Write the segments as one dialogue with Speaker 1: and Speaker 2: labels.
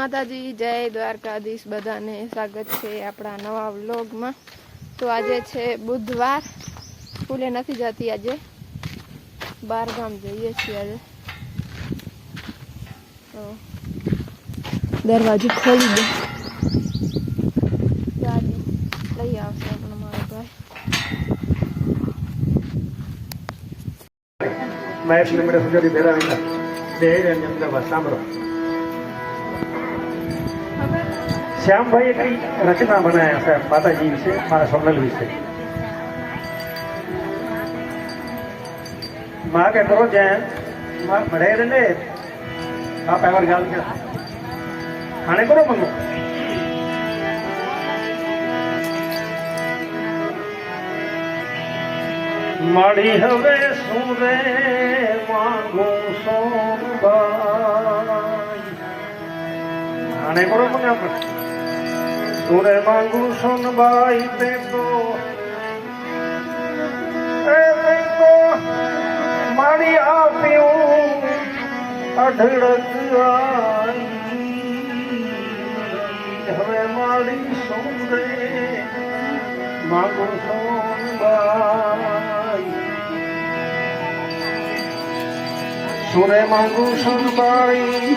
Speaker 1: માતાજી, જય દ્વારકાધીશ, બધાને સ્વાગત છે આપણા નવા વ્લોગમાં. તો આજે છે બુધવાર. સ્કૂલે નથી જતી આજે. બાર ગામ જઈએ છીએ આજે. દરવાજો ખોલી દે. લઈ આવશે આપણો મારો ભાઈ.
Speaker 2: અને સાંભળો. શ્યામભાઈએ કઈ રચના બનાવ્યા છે? માતાજી વિશે, મારા સોનલ વિશે. માં કે કરો જ્યાં માં ભરે ને, બાપ એવર ગાલ કે ખાણે કરો મંગો મળી હવે શું રે માંગુ સોનબાઈ ખાણે કરો માંગુ સોનબાઈ તે તો એ તે તો મારી આપ્યું અઢળક આઈ હવે મારી શું રે માંગુ સોનબાઈ સુરે માંગુ સોનબાઈ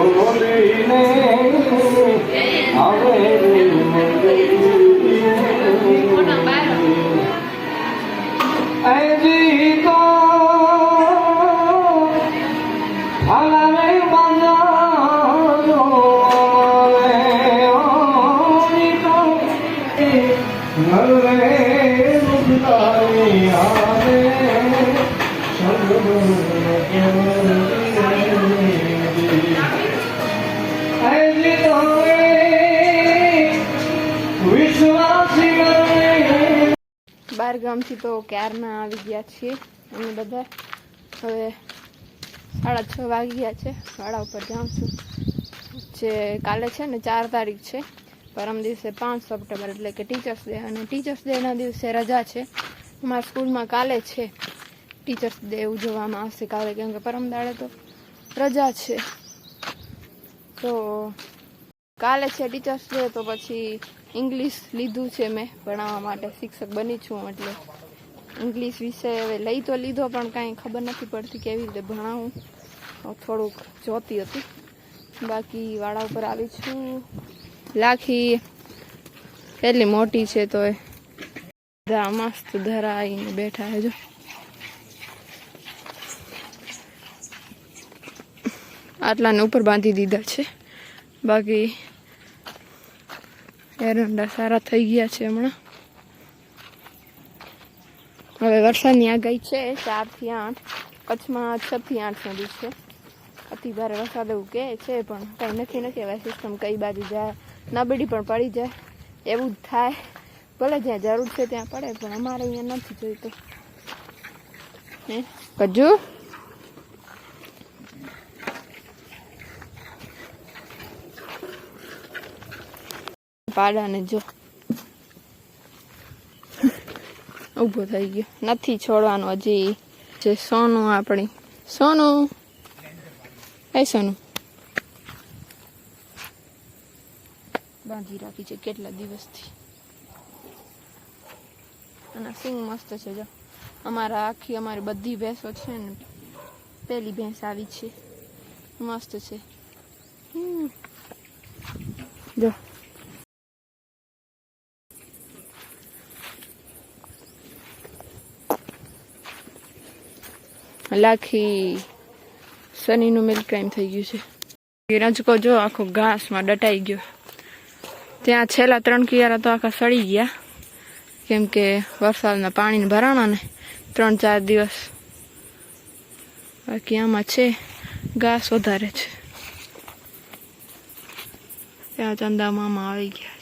Speaker 1: બાર ગામથી તો ક્યારના આવી ગયા છીએ. અમે બધા હવે સાડા છ વાગી ગયા છે. વાડા ઉપર જાઉં છું. જે કાલે છે ને ચાર તારીખ છે. પરમ દિવસે પાંચ સપ્ટેમ્બર એટલે કે ટીચર્સ ડે અને ટીચર્સ ડેના દિવસે રજા છે. અમારા સ્કૂલમાં કાલે છે. ટીચર્સ ડે ઉજવવામાં આવશે કાલે, કેમ કે પરમ દાડે તો રજા છે. તો કાલે છે ટીચર્સ ડે તો પછી ઇંગ્લિશ લીધું છે મેં ભણાવવા માટે. શિક્ષક બની છું એટલે. ઇંગ્લિશ વિષય હવે લઈ તો લીધો, પણ કાંઈ ખબર નથી પડતી કેવી રીતે ભણાવું. થોડુંક જોતી હતી. બાકી વાળા ઉપર આવી છું. લાખી એટલી મોટી છે તો એ બધા મસ્ત ધરાઈને બેઠા છે આટલાને ઉપર બાંધી દીધા છે. બાકી એરંડા સારા થઈ ગયા છે હમણાં. હવે વરસાદની આગાહી છે ચારથી આઠ, કચ્છમાં છથી આઠ સુધી છે. અતિ ભારે વરસાદ એવું કહે છે, પણ કંઈ નથી ન કહેવાય સિસ્ટમ કઈ બાજુ જાય, નબળી પણ પડી જાય. એવું જ થાય. ભલે જ્યાં જરૂર છે ત્યાં પડે, પણ અમારે અહીંયા નથી જોઈતું. હે? કજુ? પાડાને જો. ઊભો થઈ ગયો. નથી છોડવાનું હજી. જે સોનું આપણી. સોનું. એ સોનું. બાંધી રાખી છે કેટલા દિવસથી. અને સિંગ મસ્ત છે જો. અમારા આખી અમારી બધી ભેંસો છે ને. પેલી ભેંસ આવી છે. મસ્ત છે. જો. લાખી શનિનું મિલ્ક થઈ ગયું છે. રજકો જો આખો ઘાસમાં દટાઈ ગયો. ત્યાં છેલ્લા ત્રણ કિયારા તો આખા સડી ગયા. કેમ કે વરસાદના પાણીને ભરાણા ને ત્રણ ચાર દિવસ બાકી આમાં છે, ઘાસ વધારે છે. ત્યાં ચંદા મામા આવી ગયા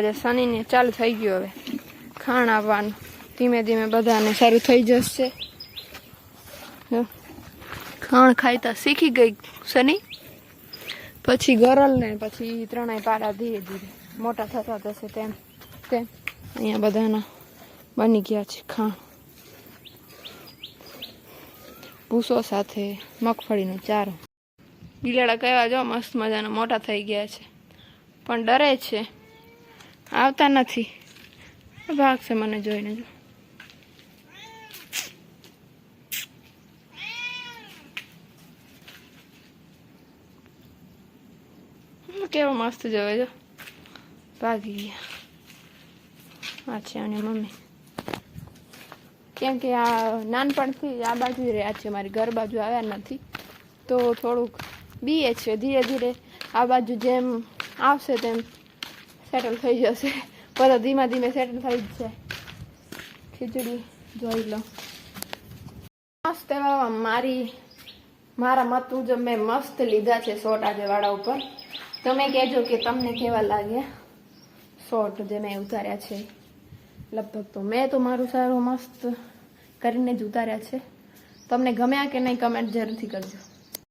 Speaker 1: આજે શનિને ચાલુ થઈ ગયું હવે. ખાણ આવવાનું ધીમે ધીમે બધાને સારું થઈ જશે. ખાણ ખાઈતા શીખી ગઈ શનિ. પછી ગરલ ને પછી ત્રણેય પાડા ધીરે ધીરે. મોટા થતા જશે તેમ તેમ. અહીંયા બધાના બની ગયા છે ખાણ. ભૂસો સાથે મગફળીનો ચારો. બિલાડા કહેવા જો મસ્ત મજાના મોટા થઈ ગયા છે. પણ ડરે છે. આવતા નથી. ભાગશે મને જોઈને જો. કેવો મસ્ત જોવે જો. ભાગી ગયા. આ છે અને મમ્મી. કેમ કે આ નાનપણથી આ બાજુ રહ્યા છે, મારી ઘર બાજુ આવ્યા નથી, તો થોડુંક બીએ છે. ધીરે ધીરે આ બાજુ જેમ આવશે તેમ સેટલ થઈ જશે. બધા ધીમે ધીમે સેટલ થઈ જ છે. ખીચડી જોઈ લો. મસ્ત એવા મારી, મારા મત મુજબ મેં મસ્ત લીધા છે શોર્ટ આજે વાળા ઉપર. તમે કહેજો કે તમને કેવા લાગ્યા? શોર્ટ જે મેં ઉતાર્યા છે. લગભગ તો મેં તો મારું સારું મસ્ત કરીને જ ઉતાર્યા છે. તમને ગમ્યા કે નહીં કમેન્ટ જરૂરથી કરજો.